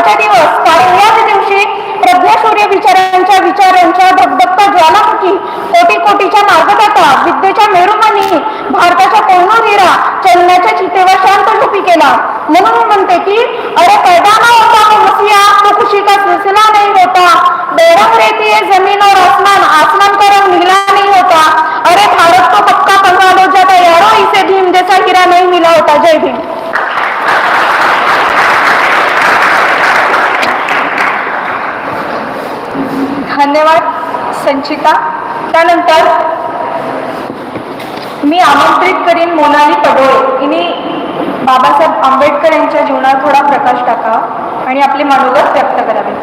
आजचा दिवस कारण याच दिवशी प्रज्ञाशौर्य विचारांच्या विचारांच्या धबधबता ज्वालामुखी कोटी कोटीच्या मार्गदाता विद्येच्या मेरुमणी भारताच्या कोहिनूर चलण्याच्या चितेवर शांत झोपी केला. म्हणून मी म्हणते की अरे पैदा ना होता वो मसीहा तो खुशी का सिलसिला नाही होता. बेरंग रहती है जमीन और आसमान आसमान का रंग नीला नहीं होता. अरे भारत तो पक्का पंगा लो जाता यारो इसे भीम जैसा हीरा नहीं मिला होता. जय भीम. धन्यवाद संचिता. त्यानंतर मी आमंत्रित करीन मोनाली पडोळे. हिने बाबासाहेब आंबेडकर यांच्या जीवनावर थोडा प्रकाश टाकावा आणि आपले मनोगत व्यक्त करावे.